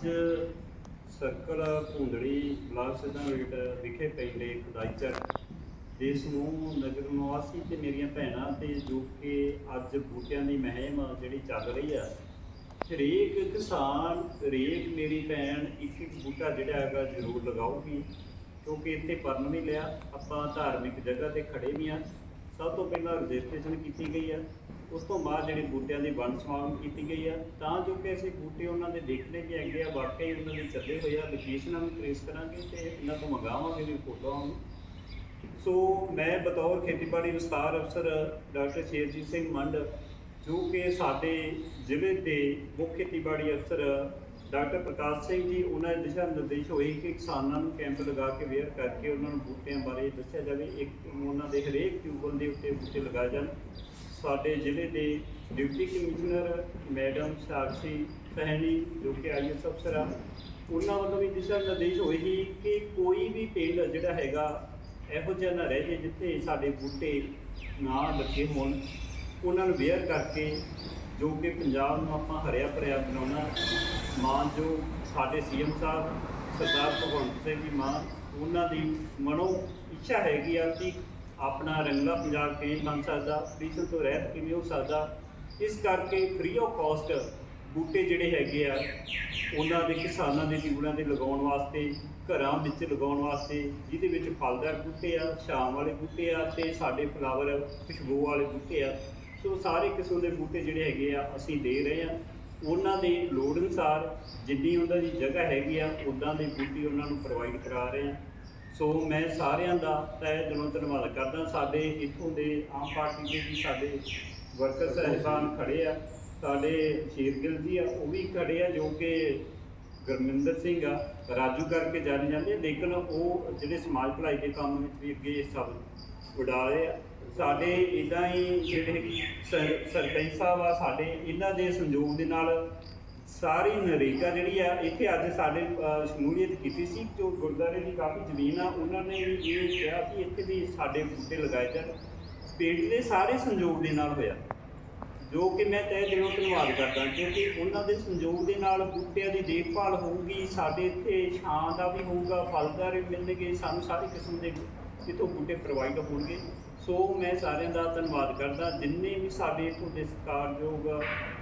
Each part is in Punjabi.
ਅੱਜ ਸਰਕਲ ਭੁੰਦੜੀ ਬਲਾਕ ਸਿੱਧਾਂਗੇਟ ਵਿਖੇ ਪੈਂਦੇ ਖੁਦਾਈ ਚੱਕ ਦੇ ਸਮੂਹ ਨਗਰ ਨਿਵਾਸੀ ਤੇ ਮੇਰੀਆਂ ਭੈਣਾਂ ਤੇ ਜੋ ਕਿ ਅੱਜ ਬੂਟਿਆਂ ਦੀ ਮਹਿਮ ਜਿਹੜੀ ਚੱਲ ਰਹੀ ਆ, ਹਰੇਕ ਕਿਸਾਨ, ਹਰੇਕ ਮੇਰੀ ਭੈਣ ਇੱਕ ਇੱਕ ਬੂਟਾ ਜਿਹੜਾ ਹੈਗਾ ਜ਼ਰੂਰ ਲਗਾਊਗੀ, ਕਿਉਂਕਿ ਇੱਥੇ ਪਰਨ ਵੀ ਲਿਆ, ਆਪਾਂ ਧਾਰਮਿਕ ਜਗ੍ਹਾ ਤੇ ਖੜੇ ਵੀ ਆ ਸਭ ਤੋਂ ਪਹਿਲਾਂ ਰਜਿਸਟ੍ਰੇਸ਼ਨ ਕੀਤੀ ਗਈ ਹੈ ਉਸ ਤੋਂ ਬਾਅਦ ਜਿਹੜੀ ਬੂਟਿਆਂ ਦੀ ਵੰਡ ਸਮਾਗਮ ਕੀਤੀ ਗਈ ਆ। ਤਾਂ ਜੋ ਕਿ ਅਸੀਂ ਬੂਟੇ ਉਹਨਾਂ ਦੇ ਦੇਖਣੇ ਵੀ ਹੈਗੇ ਆ, ਵਾਕਈ ਉਹਨਾਂ ਦੇ ਚੱਲੇ ਹੋਏ ਆ ਲੋਕੇਸ਼ਨਾਂ ਨੂੰ ਟ੍ਰੇਸ ਕਰਾਂਗੇ ਤੇ ਇਹਨਾਂ ਤੋਂ ਮੰਗਾਵਾਂਗੇ ਵੀ ਫੋਟੋਆਂ ਨੂੰ। ਸੋ ਮੈਂ ਬਤੌਰ ਖੇਤੀਬਾੜੀ ਵਿਸਤਾਰ ਅਫਸਰ ਡਾਕਟਰ ਸ਼ੇਰਜੀਤ ਸਿੰਘ ਮੰਡ, ਜੋ ਕਿ ਸਾਡੇ ਜ਼ਿਲ੍ਹੇ ਦੇ ਮੁੱਖ ਖੇਤੀਬਾੜੀ ਅਫਸਰ ਡਾਕਟਰ ਪ੍ਰਕਾਸ਼ ਸਿੰਘ ਜੀ, ਉਹਨਾਂ ਦੇ ਦਿਸ਼ਾ ਨਿਰਦੇਸ਼ ਹੋਏ ਕਿ ਕਿਸਾਨਾਂ ਨੂੰ ਕੈਂਪ ਲਗਾ ਕੇ ਵੇਅਰ ਕਰਕੇ ਉਹਨਾਂ ਨੂੰ ਬੂਟਿਆਂ ਬਾਰੇ ਦੱਸਿਆ ਜਾਵੇ। ਇੱਕ ਉਹਨਾਂ ਦੇ ਹਰੇਕ ਟਿਊਬਲ ਦੇ ਉੱਤੇ ਬੂਟੇ ਲਗਾਏ ਜਾਣ। ਸਾਡੇ ਜ਼ਿਲ੍ਹੇ ਦੇ deputy commissioner madam Sakshi Sahni ਜੋ ਕਿ ਆਈਐਸ ਅਫਸਰ ਆ, ਉਹਨਾਂ ਵੱਲੋਂ ਵੀ ਦਿਸ਼ਾ ਨਿਰਦੇਸ਼ ਹੋਏ ਸੀ ਕਿ ਕੋਈ ਵੀ ਪਿੰਡ ਜਿਹੜਾ ਹੈਗਾ, ਇਹੋ ਜਿਹਾ ਨਾ ਰਹਿ ਜੇ ਜਿੱਥੇ ਸਾਡੇ ਬੂਟੇ ਨਾ ਲੱਗੇ ਹੋਣ। ਉਹਨਾਂ ਨੂੰ ਵੇਅਰ ਕਰਕੇ ਜੋ ਕਿ ਪੰਜਾਬ ਨੂੰ ਆਪਾਂ ਹਰਿਆ ਭਰਿਆ ਬਣਾਉਣਾ ਮਾਨ ਜੋ ਸਾਡੇ ਸੀਐਮ ਸਾਹਿਬ, ਸਰਦਾਰ ਭਗਵੰਤ ਸਿੰਘ ਜੀ ਮਾਨ ਉਹਨਾਂ ਦੀ ਮਨੋ ਇੱਛਾ ਹੈਗੀ ਆ ਕਿ ਆਪਣਾ ਰੰਗਲਾ ਪੰਜਾਬ ਕਿਵੇਂ ਬਣ ਸਕਦਾ ਪੋਲਿਊਸ਼ਨ ਤੋਂ ਰਹਿਤ ਕਿਵੇਂ ਹੋ ਸਕਦਾ। ਇਸ ਕਰਕੇ ਫ੍ਰੀ ਆਫ ਕਾਸਟ ਬੂਟੇ ਜਿਹੜੇ ਹੈਗੇ ਆ, ਉਹਨਾਂ ਦੇ ਕਿਸਾਨਾਂ ਦੇ ਜੀਵਨਾਂ ਦੇ ਲਗਾਉਣ ਵਾਸਤੇ, ਘਰਾਂ ਵਿੱਚ ਲਗਾਉਣ ਵਾਸਤੇ, ਜਿਹਦੇ ਵਿੱਚ ਫਲਦਾਰ ਬੂਟੇ ਆ ਛਾਂ ਵਾਲੇ ਬੂਟੇ ਆ ਤੇ ਸਾਡੇ ਫਲਾਵਰ ਖੁਸ਼ਬੂ ਵਾਲੇ ਬੂਟੇ ਆ ਸੋ ਸਾਰੇ ਕਿਸਮ ਦੇ ਬੂਟੇ ਜਿਹੜੇ ਹੈਗੇ ਆ ਅਸੀਂ ਦੇ ਰਹੇ ਆ। ਉਹਨਾਂ ਦੇ ਲੋੜ ਅਨੁਸਾਰ ਜਿੰਨੀ ਉਹਨਾਂ ਦੀ ਜਗ੍ਹਾ ਹੈਗੀ ਆ ਉਦਾਂ ਦੇ ਬੂਟੇ ਉਹਨਾਂ ਨੂੰ ਪ੍ਰੋਵਾਈਡ ਕਰਾ ਰਹੇ ਆ। ਸੋ ਮੈਂ ਸਾਰਿਆਂ ਦਾ ਤਹਿ ਦਿਲੋਂ ਧੰਨਵਾਦ ਕਰਦਾ। ਸਾਡੇ ਇੱਥੋਂ ਦੇ ਆਮ ਪਾਰਟੀ ਦੇ ਵੀ ਸਾਡੇ ਵਰਕਰ ਸਾਹਿਬਾਨ ਖੜੇ ਆ। ਸਾਡੇ ਸ਼ੇਰਗਿਲ ਜੀ ਆ ਉਹ ਵੀ ਖੜੇ ਆ ਜੋ ਕਿ ਗੁਰਮਿੰਦਰ ਸਿੰਘ ਆ ਰਾਜੂ ਕਰਕੇ ਜਾਣੇ ਜਾਂਦੇ ਆ, ਲੇਕਿਨ ਉਹ ਜਿਹੜੇ ਸਮਾਜ ਭਲਾਈ ਦੇ ਕੰਮ ਵਿੱਚ ਵੀ ਅੱਗੇ ਸਭ ਉਡਾ ਰਹੇ ਆ। ਸਾਡੇ ਇਦਾਂ ਹੀ ਜਿਹੜੇ ਸਰ- ਸਰਪੰਚ ਸਾਹਿਬ ਆ, ਸਾਡੇ ਇਹਨਾਂ ਦੇ ਸੰਯੋਗ ਦੇ ਨਾਲ ਸਾਰੀ ਨਰੇਗਾ ਜਿਹੜੀ ਆ, ਇੱਥੇ ਅੱਜ ਸਾਡੇ ਸ਼ਮੂਲੀਅਤ ਕੀਤੀ ਸੀ, ਜੋ ਗੁਰਦਾਰੇ ਦੀ ਕਾਫੀ ਜ਼ਮੀਨ ਆ, ਉਹਨਾਂ ਨੇ ਵੀ ਇਹ ਕਿਹਾ ਕਿ ਇੱਥੇ ਵੀ ਸਾਡੇ ਬੂਟੇ ਲਗਾਏ ਜਾਣ। ਪਿੰਡ ਦੇ ਸਾਰੇ ਸੰਯੋਗ ਦੇ ਨਾਲ ਹੋਇਆ, ਜੋ ਕਿ ਮੈਂ ਤਹਿ ਦਿਲੋਂ ਧੰਨਵਾਦ ਕਰਦਾ, ਕਿਉਂਕਿ ਉਹਨਾਂ ਦੇ ਸੰਯੋਗ ਦੇ ਨਾਲ ਬੂਟਿਆਂ ਦੀ ਦੇਖਭਾਲ ਹੋਊਗੀ, ਸਾਡੇ ਇੱਥੇ ਛਾਂ ਦਾ ਵੀ ਹੋਊਗਾ ਫਲਦਾਰ ਵੀ ਮਿਲਣਗੇ, ਸਾਨੂੰ ਸਾਰੇ ਕਿਸਮ ਦੇ ਇੱਥੋਂ ਬੂਟੇ ਪ੍ਰੋਵਾਈਡ ਹੋਣਗੇ। ਸੋ ਮੈਂ ਸਾਰਿਆਂ ਦਾ ਧੰਨਵਾਦ ਕਰਦਾ। ਜਿੰਨੇ ਵੀ ਸਾਡੇ ਤੁਹਾਡੇ ਸਤਿਕਾਰਯੋਗ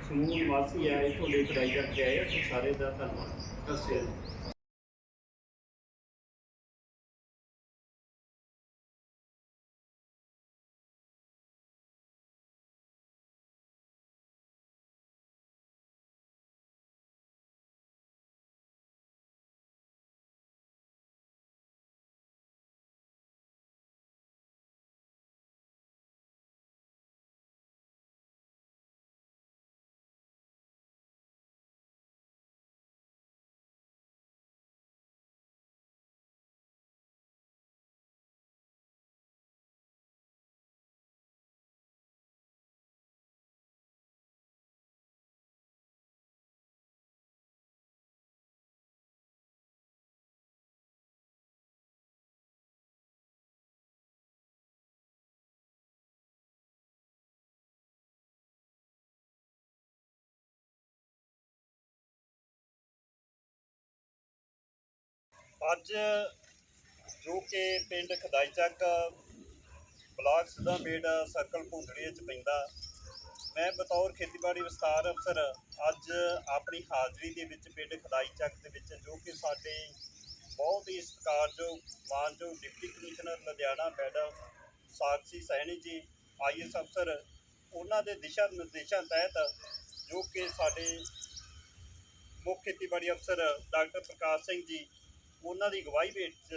ਸਮੂਹ ਨਿਵਾਸੀ ਆਏ ਤੁਹਾਡੇ ਦੇ ਕਰਕੇ ਆਏ ਆ, ਸਾਰੇ ਦਾ ਧੰਨਵਾਦ। ਸਤਿ ਸ਼੍ਰੀ ਅਕਾਲ। ਅੱਜ ਜੋ ਕਿ ਪਿੰਡ ਖਦਾਈ ਚੱਕ, ਬਲਾਕ ਸਿੱਧਾਂਬੇਟ ਸਰਕਲ ਭੁੰਦੜੀ ਚ ਪੈਂਦਾ। ਮੈਂ ਬਤੌਰ ਖੇਤੀਬਾੜੀ ਵਿਸਤਾਰ ਅਫਸਰ, ਅੱਜ ਆਪਣੀ ਹਾਜ਼ਰੀ ਦੇ ਵਿੱਚ ਪਿੰਡ ਖਦਾਈ ਚੱਕ ਦੇ ਵਿੱਚ, ਜੋ ਕਿ ਸਾਡੇ ਬਹੁਤ ਹੀ ਸਤਿਕਾਰਯੋਗ, ਮਾਨਯੋਗ deputy commissioner Ludhiana madam Sakshi Sahni ji, IAS ਅਫਸਰ, ਉਹਨਾਂ ਦੇ ਦਿਸ਼ਾ ਨਿਰਦੇਸ਼ਾਂ ਤਹਿਤ ਜੋ ਕਿ ਸਾਡੇ ਮੁੱਖ ਖੇਤੀਬਾੜੀ ਅਫਸਰ ਡਾਕਟਰ ਪ੍ਰਕਾਸ਼ ਸਿੰਘ ਜੀ ਉਹਨਾਂ ਦੀ ਅਗਵਾਈ ਵਿੱਚ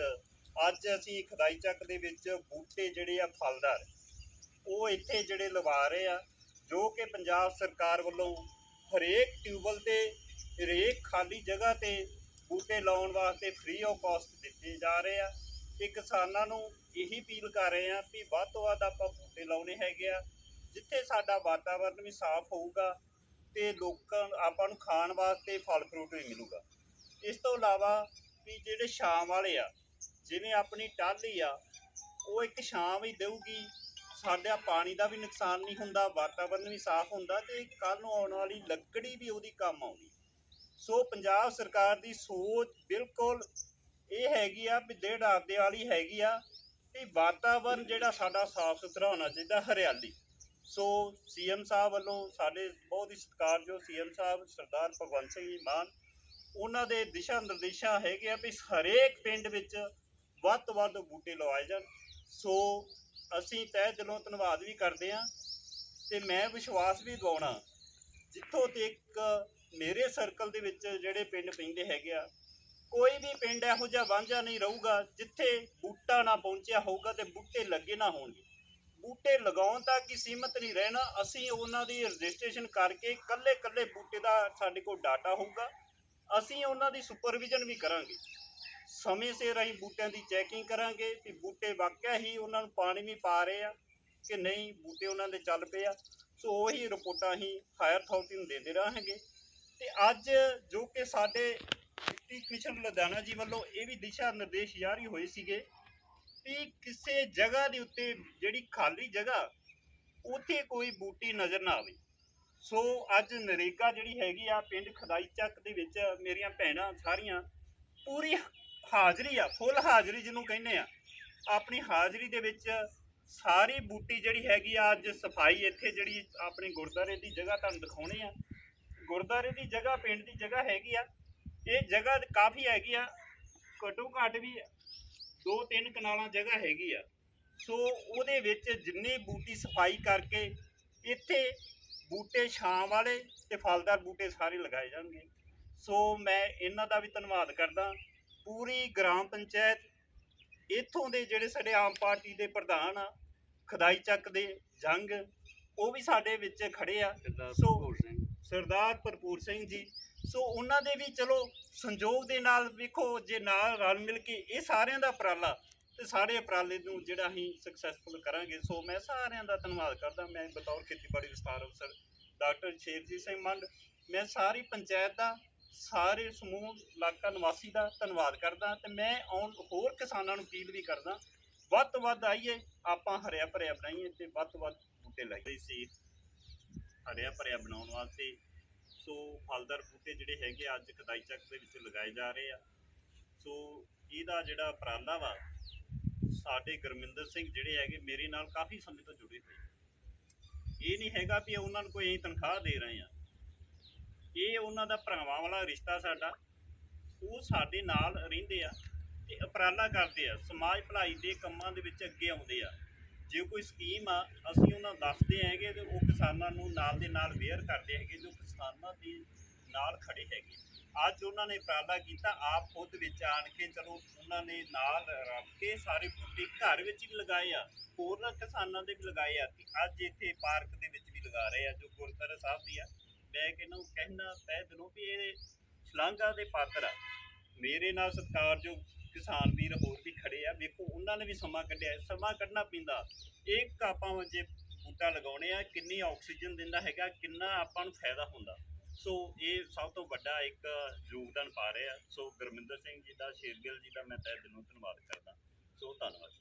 ਅੱਜ ਅਸੀਂ ਖਦਾਈ ਚੱਕ ਦੇ ਵਿੱਚ ਬੂਟੇ ਜਿਹੜੇ ਆ ਫਲਦਾਰ, ਉਹ ਇੱਥੇ ਜਿਹੜੇ ਲਵਾ ਰਹੇ ਆ, ਜੋ ਕਿ ਪੰਜਾਬ ਸਰਕਾਰ ਵੱਲੋਂ ਹਰੇਕ ਟਿਊਬਲ ਤੇ, ਹਰੇਕ ਖਾਲੀ ਜਗ੍ਹਾ ਤੇ ਬੂਟੇ ਲਾਉਣ ਵਾਸਤੇ ਫ੍ਰੀ ਆਫ ਕਾਸਟ ਦਿੱਤੇ ਜਾ ਰਹੇ ਆ। ਤੇ ਕਿਸਾਨਾਂ ਨੂੰ ਇਹੀ ਅਪੀਲ ਕਰ ਰਹੇ ਆ ਵੀ ਵੱਧ ਤੋਂ ਵੱਧ ਆਪਾਂ ਬੂਟੇ ਲਾਉਣੇ ਹੈਗੇ ਆ, ਜਿੱਥੇ ਸਾਡਾ ਵਾਤਾਵਰਨ ਵੀ ਸਾਫ਼ ਹੋਊਗਾ ਤੇ ਲੋਕਾਂ, ਆਪਾਂ ਨੂੰ ਖਾਣ ਵਾਸਤੇ ਫਲ ਫਰੂਟ ਵੀ ਮਿਲੂਗਾ। ਇਸ ਤੋਂ ਇਲਾਵਾ ਵੀ ਜਿਹੜੇ ਸ਼ਾਮ ਵਾਲੇ ਆ, ਜਿਵੇਂ ਆਪਣੀ ਟਾਹਲੀ ਆ, ਉਹ ਇੱਕ ਛਾਂ ਵੀ ਦੇਊਗੀ। ਸਾਡਾ ਪਾਣੀ ਦਾ ਵੀ ਨੁਕਸਾਨ ਨਹੀਂ ਹੁੰਦਾ, ਵਾਤਾਵਰਨ ਵੀ ਸਾਫ਼ ਹੁੰਦਾ ਤੇ ਕੱਲ ਨੂੰ ਆਉਣ ਵਾਲੀ ਲੱਕੜੀ ਵੀ ਉਹਦੀ ਕੰਮ ਆਉਣੀ। ਸੋ ਪੰਜਾਬ ਸਰਕਾਰ ਦੀ ਸੋਚ ਬਿਲਕੁਲ ਇਹ ਹੈਗੀ ਆ ਵੀ ਡੇਢ ਆਪਦੇ ਵਾਲੀ ਹੈਗੀ ਆ ਵੀ ਵਾਤਾਵਰਨ ਜਿਹੜਾ ਸਾਡਾ ਸਾਫ਼ ਸੁਥਰਾ ਹੋਣਾ ਚਾਹੀਦਾ, ਹਰਿਆਲੀ। ਸੋ ਸੀਐਮ ਸਾਹਿਬ ਵੱਲੋਂ ਸਾਡੇ ਬਹੁਤ ਹੀ ਸਤਿਕਾਰਯੋਗ ਸੀਐਮ ਸਾਹਿਬ ਸਰਦਾਰ ਭਗਵੰਤ ਸਿੰਘ ਜੀ ਮਾਨ ਉਹਨਾਂ ਦੇ ਦਿਸ਼ਾ ਨਿਰਦੇਸ਼ਾਂ ਹੈਗੇ ਆ ਵੀ ਹਰੇਕ ਪਿੰਡ ਵਿੱਚ ਵੱਧ ਤੋਂ ਵੱਧ ਬੂਟੇ ਲਵਾਏ ਜਾਣ। ਸੋ ਅਸੀਂ ਤਹਿ ਦਿਲੋਂ ਧੰਨਵਾਦ ਵੀ ਕਰਦੇ ਹਾਂ ਤੇ ਮੈਂ ਵਿਸ਼ਵਾਸ ਵੀ ਦਿਵਾਉਣਾ ਜਿੱਥੋਂ ਤੱਕ ਮੇਰੇ ਸਰਕਲ ਦੇ ਵਿੱਚ ਜਿਹੜੇ ਪਿੰਡ ਪੈਂਦੇ ਹੈਗੇ ਆ, ਕੋਈ ਵੀ ਪਿੰਡ ਇਹੋ ਜਿਹਾ ਵਾਂਝਾ ਨਹੀਂ ਰਹੂਗਾ ਜਿੱਥੇ ਬੂਟਾ ਨਾ ਪਹੁੰਚਿਆ ਹੋਊਗਾ ਤੇ ਬੂਟੇ ਲੱਗੇ ਨਾ ਹੋਣਗੇ। ਬੂਟੇ ਲਗਾਉਣ ਤੱਕ ਹੀ ਸੀਮਤ ਨਹੀਂ ਰਹਿਣਾ, ਅਸੀਂ ਉਹਨਾਂ ਦੀ ਰਜਿਸਟ੍ਰੇਸ਼ਨ ਕਰਕੇ ਕੱਲੇ ਕੱਲੇ ਬੂਟੇ ਦਾ ਸਾਡੇ ਕੋਲ ਡਾਟਾ ਹੋਊਗਾ। ਅਸੀਂ ਉਹਨਾਂ ਦੀ ਸੁਪਰਵਿਜ਼ਨ ਵੀ ਕਰਾਂਗੇ। ਸਮੇਂ ਸਿਰ ਅਸੀਂ ਬੂਟਿਆਂ ਦੀ ਚੈਕਿੰਗ ਕਰਾਂਗੇ ਕਿ ਬੂਟੇ ਵਾਕਿਆ ਹੀ ਉਹਨਾਂ ਨੂੰ ਪਾਣੀ ਵੀ ਪਾ ਰਹੇ ਆ ਕਿ ਨਹੀਂ, ਬੂਟੇ ਉਹਨਾਂ ਦੇ ਚੱਲ ਪਏ ਆ। ਸੋ ਉਹੀ ਰਿਪੋਰਟਾਂ ਅਸੀਂ ਹਾਇਰ ਅਥਾਰਟੀ ਨੂੰ ਦਿੰਦੇ ਰਹਾਂਗੇ। ਤੇ ਅੱਜ ਜੋ ਕਿ ਸਾਡੇ ਡਿਪਟੀ ਕਮਿਸ਼ਨਰ ਲੁਧਿਆਣਾ ਜੀ ਵੱਲੋਂ ਇਹ ਵੀ ਦਿਸ਼ਾ ਨਿਰਦੇਸ਼ ਜਾਰੀ ਹੋਏ ਸੀਗੇ ਵੀ ਕਿਸੇ ਜਗ੍ਹਾ ਦੇ ਉੱਤੇ ਜਿਹੜੀ ਖਾਲੀ ਜਗ੍ਹਾ, ਉੱਥੇ ਕੋਈ ਬੂਟੀ ਨਜ਼ਰ ਨਾ ਆਵੇ। ਸੋ ਅੱਜ ਨਰੇਗਾ ਜਿਹੜੀ ਹੈਗੀ ਆ, ਪਿੰਡ ਖਦਾਈ ਚੱਕ ਦੇ ਵਿੱਚ ਮੇਰੀਆਂ ਭੈਣਾਂ ਸਾਰੀਆਂ ਪੂਰੀ ਹਾਜ਼ਰੀ ਆ ਫੁੱਲ ਹਾਜ਼ਰੀ ਜਿਹਨੂੰ ਕਹਿੰਦੇ ਆ। ਆਪਣੀ ਹਾਜ਼ਰੀ ਦੇ ਵਿੱਚ ਸਾਰੀ ਬੂਟੀ ਜਿਹੜੀ ਹੈਗੀ ਆ, ਅੱਜ ਸਫ਼ਾਈ ਇੱਥੇ ਜਿਹੜੀ ਆਪਣੇ ਗੁਰਦਾਰੇ ਦੀ ਜਗ੍ਹਾ ਤੁਹਾਨੂੰ ਦਿਖਾਉਣੀ ਆ। ਗੁਰਦਾਰੇ ਦੀ ਜਗ੍ਹਾ, ਪਿੰਡ ਦੀ ਜਗ੍ਹਾ ਹੈਗੀ ਆ। ਇਹ ਜਗ੍ਹਾ ਕਾਫੀ ਹੈਗੀ ਆ, ਘੱਟੋ ਘੱਟ ਵੀ ਦੋ ਤਿੰਨ ਕਨਾਲਾਂ ਜਗ੍ਹਾ ਹੈਗੀ ਆ। ਸੋ ਉਹਦੇ ਵਿੱਚ ਜਿੰਨੀ ਬੂਟੀ ਸਫ਼ਾਈ ਕਰਕੇ ਇੱਥੇ ਬੂਟੇ ਛਾਂ ਵਾਲੇ ਤੇ ਫਲਦਾਰ ਬੂਟੇ ਸਾਰੇ ਲਗਾਏ ਜਾਣਗੇ। ਸੋ ਮੈਂ ਇਹਨਾਂ ਦਾ ਵੀ ਧੰਨਵਾਦ ਕਰਦਾ। ਪੂਰੀ ਗ੍ਰਾਮ ਪੰਚਾਇਤ ਇੱਥੋਂ ਦੇ ਜਿਹੜੇ ਸਾਡੇ ਆਮ ਪਾਰਟੀ ਦੇ ਪ੍ਰਧਾਨ ਆ ਖਦਾਈ ਚੱਕ ਦੇ ਜੰਗ ਉਹ ਵੀ ਸਾਡੇ ਵਿੱਚ ਖੜੇ ਆ। ਸੋ ਸਰਦਾਰ ਭਰਪੂਰ ਸਿੰਘ ਜੀ ਸੋ ਉਹਨਾਂ ਦੇ ਵੀ ਚਲੋ ਸੰਯੋਗ ਦੇ ਨਾਲ ਵੇਖੋ ਜੇ ਨਾਲ ਰਲ ਮਿਲ ਕੇ ਇਹ ਸਾਰਿਆਂ ਦਾ ਉਪਰਾਲਾ ਤੇ ਸਾਰੇ ਉਪਰਾਲੇ ਨੂੰ ਜਿਹੜਾ ਅਸੀਂ ਸਕਸੈਸਫੁਲ ਕਰਾਂਗੇ। ਸੋ ਮੈਂ ਸਾਰਿਆਂ ਦਾ ਧੰਨਵਾਦ ਕਰਦਾ। ਮੈਂ ਬਤੌਰ ਖੇਤੀਬਾੜੀ ਵਿਸਥਾਰ ਅਫਸਰ ਡਾਕਟਰ ਸ਼ੇਰਜੀਤ ਸਿੰਘ ਮੰਡ। ਮੈਂ ਸਾਰੀ ਪੰਚਾਇਤ ਦਾ, ਸਾਰੇ ਸਮੂਹ, ਇਲਾਕਾ ਨਿਵਾਸੀ ਦਾ ਧੰਨਵਾਦ ਕਰਦਾ ਤੇ ਮੈਂ ਆਉਣ ਹੋਰ ਕਿਸਾਨਾਂ ਨੂੰ ਅਪੀਲ ਵੀ ਕਰਦਾ, ਵੱਧ ਤੋਂ ਵੱਧ ਆਈਏ, ਆਪਾਂ ਹਰਿਆ ਭਰਿਆ ਬਣਾਈਏ ਤੇ ਵੱਧ ਤੋਂ ਵੱਧ ਬੂਟੇ ਲਾਈਏ। ਸੀ ਹਰਿਆ ਭਰਿਆ ਬਣਾਉਣ ਵਾਸਤੇ। ਸੋ ਫਲਦਾਰ ਬੂਟੇ ਜਿਹੜੇ ਹੈਗੇ ਆ, ਅੱਜ ਕਦਾਈ ਚੱਕ ਦੇ ਵਿੱਚ ਲਗਾਏ ਜਾ ਰਹੇ ਆ। ਸੋ ਇਹਦਾ ਜਿਹੜਾ ਉਪਰਾਲਾ ਵਾ ਸਾਡੇ ਗੁਰਮਿੰਦਰ ਸਿੰਘ ਜਿਹੜੇ ਹੈਗੇ ਮੇਰੇ ਨਾਲ ਕਾਫੀ ਸਮੇਂ ਤੋਂ ਜੁੜੇ ਹੋਏ ਇਹ ਨਹੀਂ ਹੈਗਾ ਵੀ ਉਹਨਾਂ ਨੂੰ ਕੋਈ ਅਸੀਂ ਤਨਖਾਹ ਦੇ ਰਹੇ ਆ ਇਹ ਉਹਨਾਂ ਦਾ ਭਰਾਵਾਂ ਵਾਲਾ ਰਿਸ਼ਤਾ ਸਾਡਾ। ਉਹ ਸਾਡੇ ਨਾਲ ਰਹਿੰਦੇ ਆ ਤੇ ਉਪਰਾਲਾ ਕਰਦੇ ਆ। ਸਮਾਜ ਭਲਾਈ ਦੇ ਕੰਮਾਂ ਦੇ ਵਿੱਚ ਅੱਗੇ ਆਉਂਦੇ ਆ। ਜੇ ਕੋਈ ਸਕੀਮ ਆ, ਅਸੀਂ ਉਹਨਾਂ ਦੱਸਦੇ ਹੈਗੇ ਤੇ ਉਹ ਕਿਸਾਨਾਂ ਨੂੰ ਨਾਲ ਦੇ ਨਾਲ ਵੇਅਰ ਕਰਦੇ ਹੈਗੇ ਜੋ ਕਿਸਾਨਾਂ ਦੇ ਨਾਲ ਖੜੇ ਹੈਗੇ ਅੱਜ ਉਹਨਾਂ ਨੇ ਉਪਰਾਲਾ ਕੀਤਾ, ਆਪ ਖੁਦ ਵਿੱਚ ਆਣ ਕੇ ਚਲੋ ਉਹਨਾਂ ਨੇ ਨਾਲ ਰੱਖ ਕੇ ਸਾਰੇ ਬੂਟੇ ਘਰ ਵਿੱਚ ਵੀ ਲਗਾਏ ਆ ਹੋਰਨਾਂ ਕਿਸਾਨਾਂ ਦੇ ਵੀ ਲਗਾਏ ਆ ਤੇ ਅੱਜ ਇੱਥੇ ਪਾਰਕ ਦੇ ਵਿੱਚ ਵੀ ਲਗਾ ਰਹੇ ਆ ਜੋ ਗੁਰਦੁਆਰਾ ਸਾਹਿਬ ਦੀ ਆ। ਮੈਂ ਇਹਨਾਂ ਨੂੰ ਕਹਿਣਾ ਤਹਿ ਦਿਲੋਂ ਵੀ ਇਹ ਸ਼ਲਾਘਾ ਦੇ ਪਾਤਰ ਆ। ਮੇਰੇ ਨਾਲ ਸਤਿਕਾਰਯੋਗ ਕਿਸਾਨ ਵੀਰ ਹੋਰ ਵੀ ਖੜੇ ਆ। ਵੇਖੋ, ਉਹਨਾਂ ਨੇ ਵੀ ਸਮਾਂ ਕੱਢਿਆ। ਸਮਾਂ ਕੱਢਣਾ ਪੈਂਦਾ। ਇੱਕ ਆਪਾਂ ਜੇ ਬੂਟਾ ਲਗਾਉਣੇ ਆ, ਕਿੰਨੀ ਆਕਸੀਜਨ ਦਿੰਦਾ ਹੈਗਾ, ਕਿੰਨਾ ਆਪਾਂ ਨੂੰ ਫਾਇਦਾ ਹੁੰਦਾ। ਸੋ ਇਹ ਸਭ ਤੋਂ ਵੱਡਾ ਇੱਕ ਯੋਗਦਾਨ ਪਾ ਰਹੇ। ਆ ਸੋ ਗੁਰਮਿੰਦਰ ਸਿੰਘ ਜੀ ਦਾ, ਸ਼ੇਰਗਿੱਲ ਜੀ ਦਾ ਮੈਂ ਤਹਿ ਦਿਲੋਂ ਧੰਨਵਾਦ ਕਰਦਾ। ਸੋ ਧੰਨਵਾਦ।